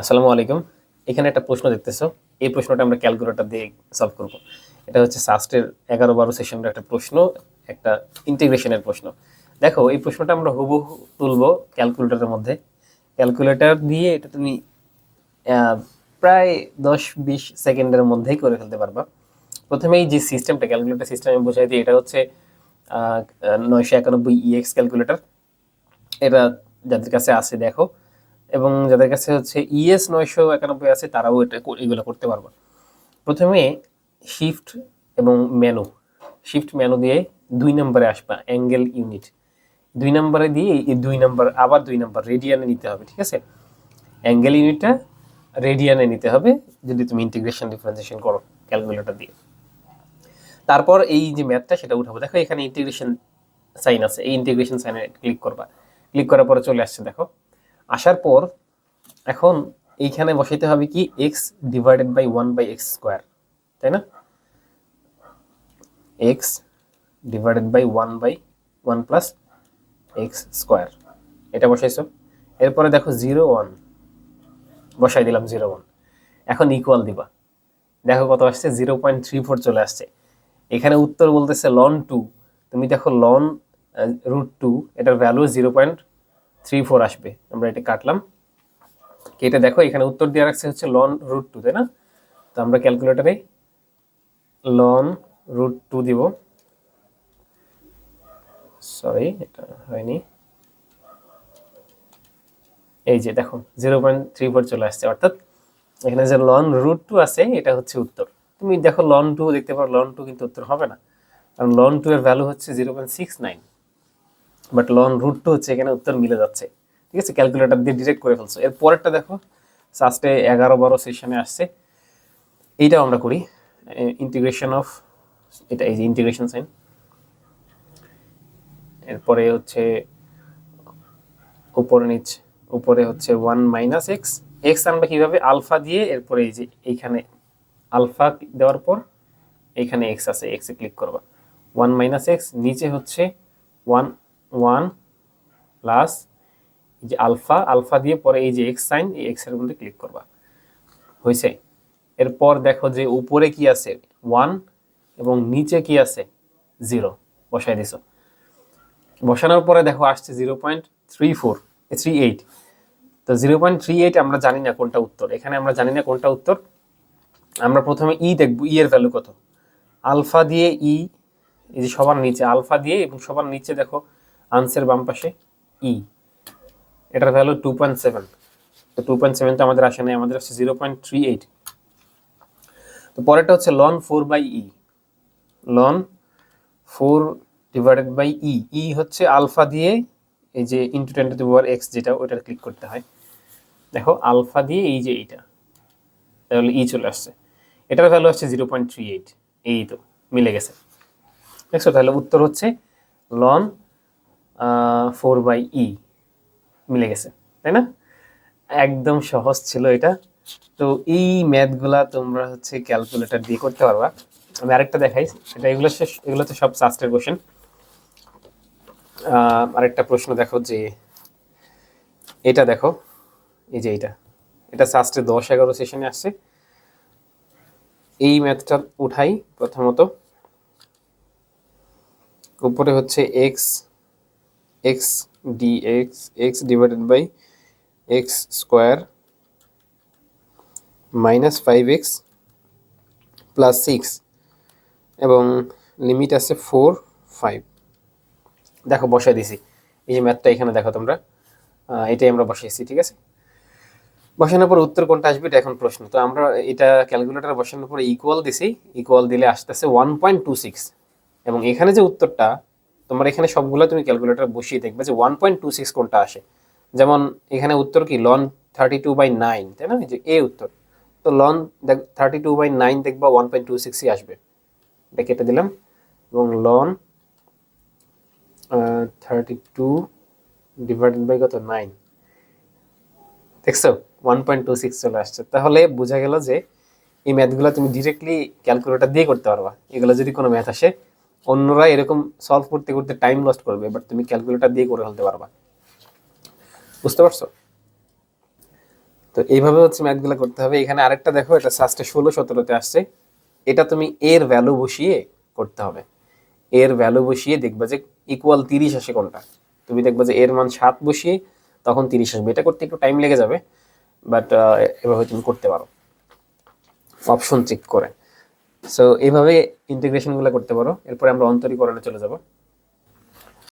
আসসালামু আলাইকুম। এখানে একটা প্রশ্ন দেখতেছো। এই প্রশ্নটা আমরা ক্যালকুলেটর দিয়ে সলভ করব। এটা হচ্ছে সাস্টের এগারো বারো সেশনের একটা প্রশ্ন, একটা ইন্টিগ্রেশনের প্রশ্ন। দেখো, এই প্রশ্নটা আমরা হুবহু তুলবো ক্যালকুলেটরের মধ্যে। ক্যালকুলেটর দিয়ে এটা তুমি প্রায় দশ বিশ সেকেন্ডের মধ্যেই করে ফেলতে পারবা। প্রথমেই যে সিস্টেমটা, ক্যালকুলেটর সিস্টেম আমি বোঝাই দিই, এটা হচ্ছে নয়শো একানব্বই ইএক্স ক্যালকুলেটর। এটা যাদের কাছে আছে, দেখো এবং যাদের কাছে হচ্ছে ইএস নয়শো একানব্বই আছে, তারাও এটা এগুলো করতে পারবে। প্রথমে শিফট এবং মেনু শিফট মেনু দিয়ে দুই নম্বরে আসবা অ্যাঙ্গেল ইউনিট দুই নম্বরে দিয়ে এই দুই নম্বর, আবার দুই নম্বর রেডিয়ানে নিতে হবে, ঠিক আছে? অ্যাঙ্গেল ইউনিটটা রেডিয়ানে নিতে হবে, যদি তুমি ইন্টিগ্রেশন ডিফারেন্সিয়েশন করো ক্যালকুলেটর দিয়ে। তারপর এই যে ম্যাথটা, সেটা উঠাবো। দেখো, এখানে ইন্টিগ্রেশন সাইন আছে। এই ইন্টিগ্রেশন সাইনে ক্লিক করবা। ক্লিক করার পরে চলে আসছে, দেখো। আসার পর এখন এইখানে বসাইতে হবে কি x divided by one by x square তাই না? X divided by one by one plus x square এটা বসাইছো? এরপরে দেখো জিরো ওয়ান বসাই দিলাম জিরো ওয়ান এখন ইকুয়াল দিবা। দেখো কত আসছে? জিরো পয়েন্ট থ্রি ফোর চলে আসছে। এখানে উত্তর বলতেছে লন টু তুমি দেখো লন রুট টু এটার value zero point three four আসবে। আমরা এটা কাটলাম। কেটে দেখো, এখানে উত্তর দিয়ে রাখছে হচ্ছে লন রুট টু তাই না? তো আমরা ক্যালকুলেটারে লন রুট টু দিব। সরি এটা হয়নি। এই যে, দেখো জিরো পয়েন্ট থ্রি ফোর চলে আসছে, অর্থাৎ এখানে যে লন রুট টু আছে, এটা হচ্ছে উত্তর। তুমি দেখো লন টু দেখতে পারো লন টু কিন্তু উত্তর হবে না। কারণ লন টু এর ভ্যালু হচ্ছে zero point six nine but ln root two হচ্ছে এখানে উত্তর মিলে যাচ্ছে। ঠিক আছে? ক্যালকুলেটর দিয়ে ডিরেক্ট করে ফেলছো। এর পরেরটা দেখো সাস্টে এগারো বারো সেশনে আসছে। এইটাও আমরা করি। ইন্টিগ্রেশন অফ এটা এই যে ইন্টিগ্রেশন সাইন এরপরে হচ্ছে, উপরে নিচ, উপরে হচ্ছে ওয়ান মাইনাস এক্স এক্স আমরা কীভাবে আলফা দিয়ে, এরপরে এই যে এইখানে আলফা দেওয়ার পর এখানে এক্স আছে এক্সে ক্লিক করবা। ওয়ান মাইনাস এক্স নিচে হচ্ছে ওয়ান ওয়ান প্লাস এই যে আলফা আলফা দিয়ে পরে এই যে এক্স সাইন, এই এক্সের মধ্যে ক্লিক করবা। হয়েছে এরপর দেখো যে উপরে কি আছে? ওয়ান এবং নিচে কি আছে? জিরো। বসাই দিছো। বসানোর পরে দেখো আসছে zero point three four three eight. তো জিরো পয়েন্ট থ্রি এইট আমরা জানি না কোনটা উত্তর। এখানে আমরা জানি না কোনটা উত্তর। আমরা প্রথমে ই দেখব, ই এর ভ্যালু কত? আলফা দিয়ে ই, এই যে সবার নিচে, আলফা দিয়ে এবং সবার নিচে দেখো আনসার বাম পাশে ই। এটার ভ্যালু টু পয়েন্ট সেভেন তো টু পয়েন্ট সেভেন তো আমাদের আসে নাই, আমাদের আসছে জিরো পয়েন্ট থ্রি এইট তো পরেরটা হচ্ছে ln four by E ln four divided by E E হচ্ছে আলফা দিয়ে এই যে into ten to power x যেটা ওইটা ক্লিক করতে হয়। দেখো আলফা দিয়ে এই যে এইটা। তাহলে ই চলে আসছে। এটার ভ্যালু আসছে জিরো পয়েন্ট থ্রি এইট এই তো, মিলে গেছে। দেখছ, তাহলে উত্তর হচ্ছে লন ফোর বাই ই মিলে গেছে, তাই না? একদম সহজ ছিল এটা। তো এই ম্যাথগুলা তোমরা হচ্ছে ক্যালকুলেটর দিয়ে করতে পারবা। আমি আরেকটা দেখাই, এটা এগুলো এগুলো তো সব সাস্টের কোশ্চেন আরেকটা প্রশ্ন দেখো যে, এটা দেখো, এই যে এটা। এটা সাস্টে দশ এগারো সেশনে আসছে। এই ম্যাথটা উঠাই প্রথমত। উপরে হচ্ছে x x D x x divided by x square minus five x plus six এবং লিমিট আছে ফোর ফাইভ দেখো, বসাই দিছি। এই যে ম্যাথটা এখানে দেখো তোমরা। এটাই আমরা বসাইছি, ঠিক আছে? বসানোর পর উত্তর কোনটা আসবে, এটা এখন প্রশ্ন। তো আমরা এটা ক্যালকুলেটার বসানোর পরে ইকুয়াল দিছি। ইকুয়াল দিলে আসতেছে ওয়ান পয়েন্ট টু সিক্স এবং এখানে যে উত্তরটা তোমার এখানে সবগুলো তুমি ক্যালকুলেটার বসিয়ে দেখবে যে ওয়ান পয়েন্ট টু সিক্স কোনটা আসে। যেমন এখানে উত্তর কি? Ln thirty two by nine তাই না? যে এ উত্তর। তো লন দেখ থার্টি টু বাই নাইন দেখবা ওয়ান পয়েন্ট টু সিক্সই আসবে। এটা কেটে দিলাম। এবং ln thirty two divided by কত? নাইন দেখছ? ওয়ান পয়েন্ট টু সিক্স চলে আসছে। তাহলে বোঝা গেল যে এই ম্যাথগুলো তুমি ডিরেক্টলি ক্যালকুলেটর দিয়ে করতে পারবা। এগুলো যদি কোনো ম্যাথ আসে অন্যরা এরকম সলভ করতে করতে টাইম লস্ট করবে বাট তুমি ক্যালকুলেটর দিয়ে করে ফেলতে পারবা। বুঝতে পারছ? তো এইভাবে হচ্ছে ম্যাথগুলো করতে হবে। এখানে আরেকটা দেখো, এটা সাস্টে ষোলো সতেরোতে আসছে। এটা তুমি এর ভ্যালু বসিয়ে করতে হবে। এর ভ্যালু বসিয়ে দেখবা যে ইকুয়াল তিরিশ আসে কোনটা। তুমি দেখবা যে এর মান সাত বসিয়ে তখন তিরিশ আসবে। এটা করতে একটু টাইম লেগে যাবে বাট এভাবে তুমি করতে পারো। অপশন চেক করে। সো এইভাবে ইন্টিগ্রেশনগুলো করতে পারো। এরপরে আমরা অন্তরীকরণে চলে যাব।